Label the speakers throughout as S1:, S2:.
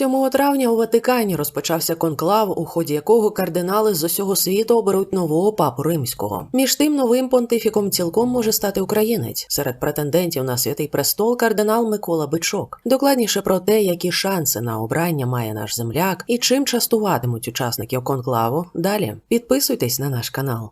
S1: 7 травня у Ватикані розпочався конклав, у ході якого кардинали з усього світу оберуть нового папу римського. Між тим новим понтифіком цілком може стати українець. Серед претендентів на святий престол кардинал Микола Бичок. Докладніше про те, які шанси на обрання має наш земляк і чим частуватимуть учасників конклаву. Далі підписуйтесь на наш канал.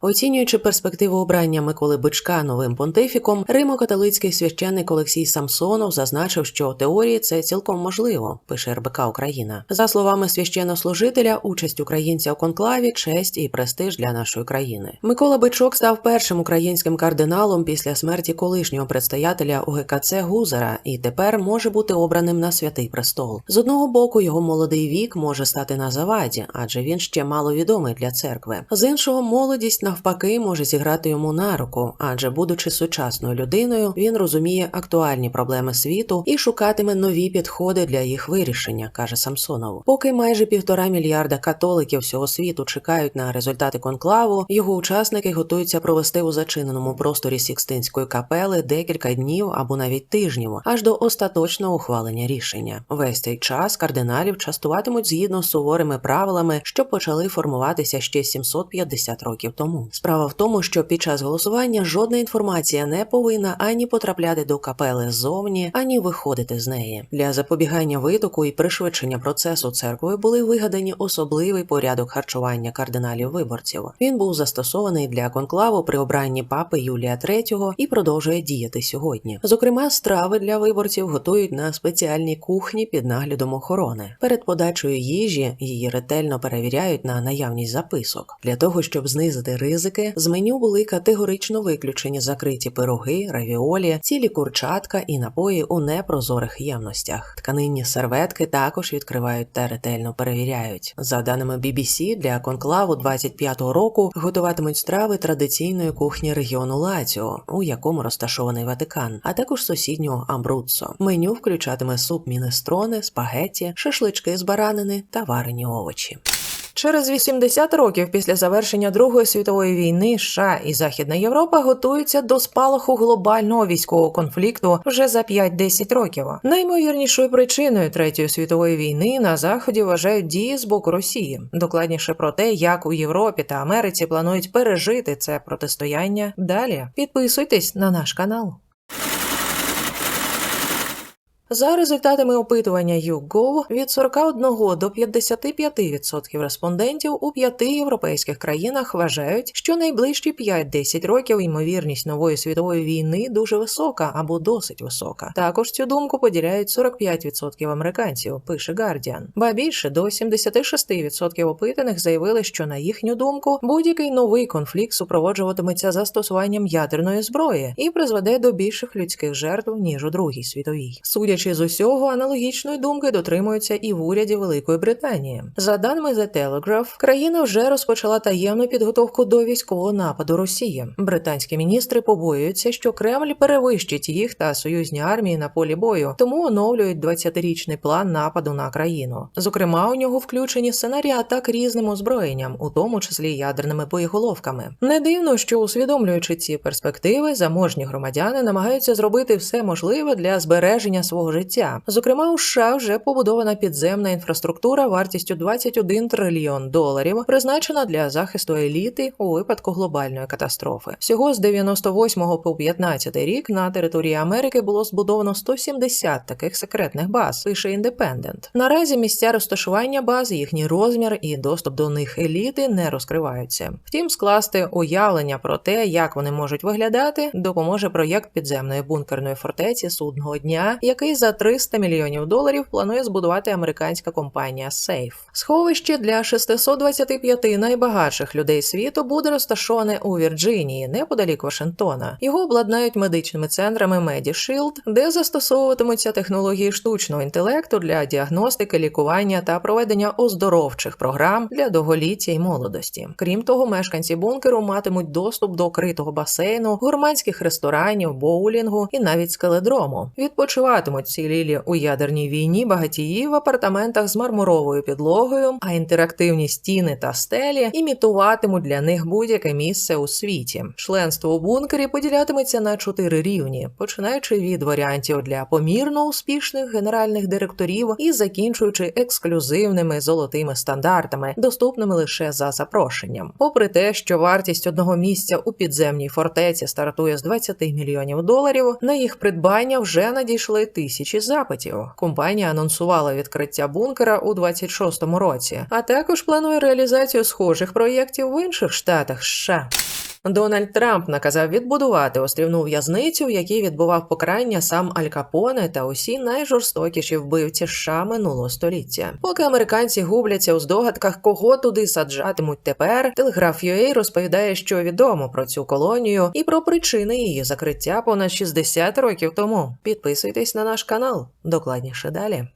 S1: Оцінюючи перспективу обрання Миколи Бичка новим понтифіком, римо-католицький священник Олексій Самсонов зазначив, що теорії це цілком можливо, пише РБК Україна. За словами священнослужителя, участь українця у конклаві честь і престиж для нашої країни. Микола Бичок став першим українським кардиналом після смерті колишнього предстоятеля УГКЦ Гузера і тепер може бути обраним на святий престол. З одного боку, його молодий вік може стати на заваді, адже він ще мало відомий для церкви. З іншого, молодість навпаки може зіграти йому на руку, адже, будучи сучасною людиною, він розуміє актуальні проблеми світу і шукатиме нові підходи для їх вирішення, каже Самсонов. Поки майже півтора мільярда католиків всього світу чекають на результати конклаву, його учасники готуються провести у зачиненому просторі Сікстинської капели декілька днів або навіть тижнів, аж до остаточного ухвалення рішення. Весь цей час кардиналів частуватимуть згідно з суворими правилами, що почали формуватися ще 750 років тому. Справа в тому, що під час голосування жодна інформація не повинна ані потрапляти до капели ззовні, ані виходити з неї. Для запобігання витоку і пришвидшення процесу церкви були вигадані особливий порядок харчування кардиналів виборців. Він був застосований для конклаву при обранні папи Юлія III і продовжує діяти сьогодні. Зокрема, страви для виборців готують на спеціальній кухні під наглядом охорони. Перед подачею їжі її ретельно перевіряють на наявність записок для того, щоб знизити ризики, з меню були категорично виключені закриті пироги, равіолі, цілі курчатка і напої у непрозорих ємностях. Тканинні серветки також відкривають та ретельно перевіряють. За даними BBC, для конклаву 25-го року готуватимуть страви традиційної кухні регіону Лаціо, у якому розташований Ватикан, а також сусіднього Амбруццо. Меню включатиме суп мінестрони, спагетті, шашлички з баранини та варені овочі. Через 80 років після завершення Другої світової війни США і Західна Європа готуються до спалаху глобального військового конфлікту вже за 5-10 років. Наймовірнішою причиною Третьої світової війни на заході вважають дії з боку Росії. Докладніше про те, як у Європі та Америці планують пережити це протистояння. Далі підписуйтесь на наш канал. За результатами опитування YouGov від 41 до 55% респондентів у п'яти європейських країнах вважають, що найближчі 5-10 років ймовірність нової світової війни дуже висока або досить висока. Також цю думку поділяють 45% американців, пише Guardian. Ба більше до 76% опитаних заявили, що на їхню думку будь-який новий конфлікт супроводжуватиметься застосуванням ядерної зброї і призведе до більших людських жертв ніж у Другій світовій. Судячи з усього, аналогічної думки дотримуються і в уряді Великої Британії. За даними The Telegraph, країна вже розпочала таємну підготовку до військового нападу Росії. Британські міністри побоюються, що Кремль перевищить їх та союзні армії на полі бою, тому оновлюють 20-річний план нападу на країну. Зокрема, у нього включені сценарії атак різним озброєнням, у тому числі ядерними боєголовками. Не дивно, що усвідомлюючи ці перспективи, заможні громадяни намагаються зробити все можливе для збереження свого життя. Зокрема, у США вже побудована підземна інфраструктура вартістю 21 трильйон доларів, призначена для захисту еліти у випадку глобальної катастрофи. Всього з 98 по 15 рік на території Америки було збудовано 170 таких секретних баз. Пише Індепендент. Наразі місця розташування баз, їхній розмір і доступ до них еліти не розкриваються. Втім, скласти уявлення про те, як вони можуть виглядати, допоможе проєкт підземної бункерної фортеці судного дня, який за 300 мільйонів доларів планує збудувати американська компанія Safe. Сховище для 625 найбагатших людей світу буде розташоване у Вірджинії, неподалік Вашингтона. Його обладнають медичними центрами MediShield, де застосовуватимуться технології штучного інтелекту для діагностики, лікування та проведення оздоровчих програм для довголіття й молодості. Крім того, мешканці бункеру матимуть доступ до критого басейну, гурманських ресторанів, боулінгу і навіть скеледрому. Відпочиватимуть вцілілі у ядерній війні багатії в апартаментах з мармуровою підлогою, а інтерактивні стіни та стелі імітуватимуть для них будь-яке місце у світі. Членство у бункері поділятиметься на чотири рівні, починаючи від варіантів для помірно успішних генеральних директорів і закінчуючи ексклюзивними золотими стандартами, доступними лише за запрошенням. Попри те, що вартість одного місця у підземній фортеці стартує з 20 мільйонів доларів, на їх придбання вже надійшли тисячі запитів. Компанія анонсувала відкриття бункера у 26-му році, а також планує реалізацію схожих проєктів в інших штатах США. Дональд Трамп наказав відбудувати острівну в'язницю, в якій відбував покарання сам Аль Капоне та усі найжорстокіші вбивці США минулого століття. Поки американці губляться у здогадках, кого туди саджатимуть тепер. Телеграф UA розповідає, що відомо про цю колонію і про причини її закриття понад 60 років тому. Підписуйтесь на наш канал. Докладніше далі.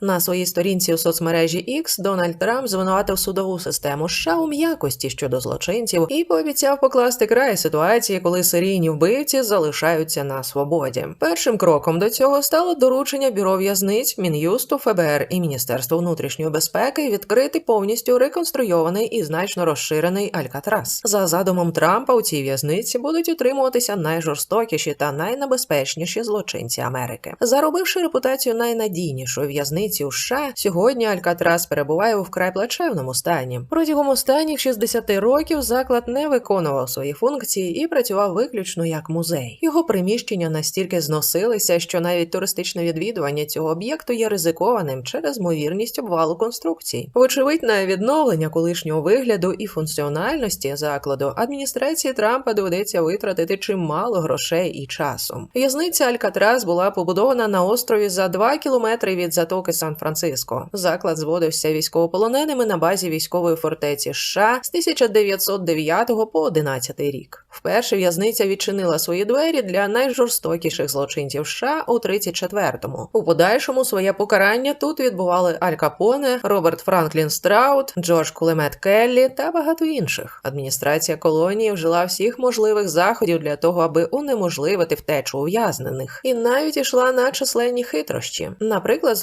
S1: На своїй сторінці у соцмережі X Дональд Трамп звинуватив судову систему США у м'якості щодо злочинців і пообіцяв покласти край ситуації, коли серійні вбивці залишаються на свободі. Першим кроком до цього стало доручення бюро в'язниць, мін'юсту, ФБР і Міністерства внутрішньої безпеки відкрити повністю реконструйований і значно розширений Алькатрас. За задумом Трампа у цій в'язниці будуть утримуватися найжорстокіші та найнебезпечніші злочинці Америки, заробивши репутацію найнадійнішої в'язниці у США, сьогодні Алькатрас перебуває у вкрай плачевному стані. Протягом останніх 60 років заклад не виконував свої функції і працював виключно як музей. Його приміщення настільки зносилися, що навіть туристичне відвідування цього об'єкту є ризикованим через ймовірність обвалу конструкцій. Вочевидь, на відновлення колишнього вигляду і функціональності закладу адміністрації Трампа доведеться витратити чимало грошей і часу. В'язниця Алькатрас була побудована на острові за 2 кілометри від затоки Сан-Франциско. Заклад зводився військовополоненими на базі військової фортеці США з 1909 по 11 рік. Вперше в'язниця відчинила свої двері для найжорстокіших злочинців США у 34-му. У подальшому своє покарання тут відбували Аль Капоне, Роберт Франклін Страут, Джордж Кулемет Келлі та багато інших. Адміністрація колонії вжила всіх можливих заходів для того, аби унеможливити втечу ув'язнених, і навіть ішла на численні хитрощі. Наприклад,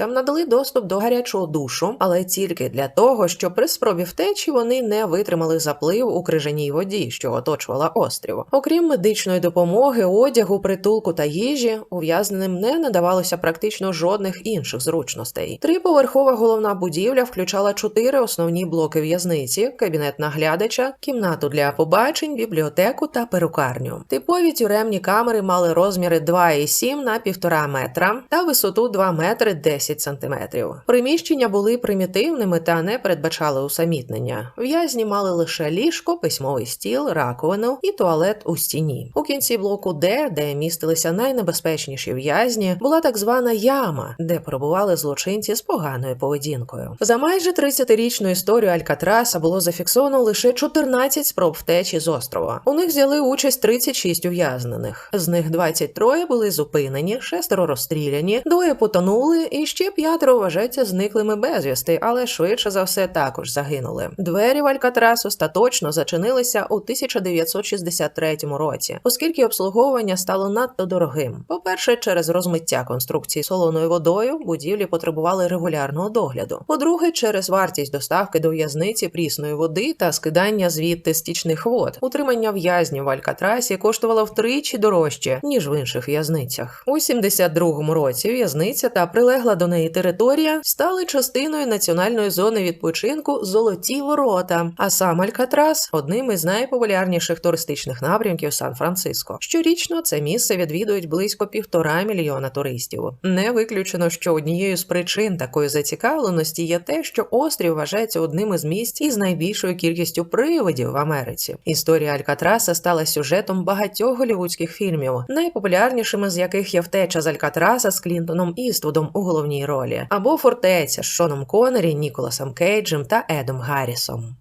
S1: злочинцям надали доступ до гарячого душу, але тільки для того, щоб при спробі втечі вони не витримали заплив у крижаній воді, що оточувала острів. Окрім медичної допомоги, одягу, притулку та їжі, ув'язненим не надавалося практично жодних інших зручностей. Триповерхова головна будівля включала чотири основні блоки в'язниці: кабінет наглядача, кімнату для побачень, бібліотеку та перукарню. Типові тюремні камери мали розміри 2,7 на 1,5 метра та висоту 2 метри 10 сантиметрів. Приміщення були примітивними та не передбачали усамітнення. В'язні мали лише ліжко, письмовий стіл, раковину і туалет у стіні. У кінці блоку Д, де містилися найнебезпечніші в'язні, була так звана яма, де перебували злочинці з поганою поведінкою. За майже 30-річну історію Алькатраса було зафіксовано лише 14 спроб втечі з острова. У них взяли участь 36 ув'язнених. З них 23 були зупинені, шестеро розстріляні, двоє потонули, і ще п'ятеро вважаються зниклими безвісти, але швидше за все також загинули. Двері в Алькатрас остаточно зачинилися у 1963 році, оскільки обслуговування стало надто дорогим. По-перше, через розмиття конструкції солоною водою будівлі потребували регулярного догляду. По-друге, через вартість доставки до в'язниці прісної води та скидання звідти стічних вод. Утримання в'язнів в Алькатрасі коштувало втричі дорожче ніж в інших в'язницях. У 72-му році в'язниця та прилегла до неї територія стали частиною національної зони відпочинку Золоті ворота, а сам Алькатрас одним із найпопулярніших туристичних напрямків Сан-Франциско. Щорічно це місце відвідують близько півтора мільйона туристів. Не виключено, що однією з причин такої зацікавленості є те, що острів вважається одним із місць із найбільшою кількістю привидів в Америці. Історія Алькатраса стала сюжетом багатьох голівудських фільмів, найпопулярнішими з яких є втеча з Алькатраса з Клінтоном Іствудом у головній ролі, або фортеця з Шоном Коннері, Ніколасом Кейджем та Едом Гаррісом.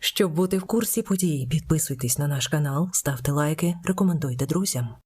S1: Щоб бути в курсі подій, підписуйтесь на наш канал, ставте лайки, рекомендуйте друзям.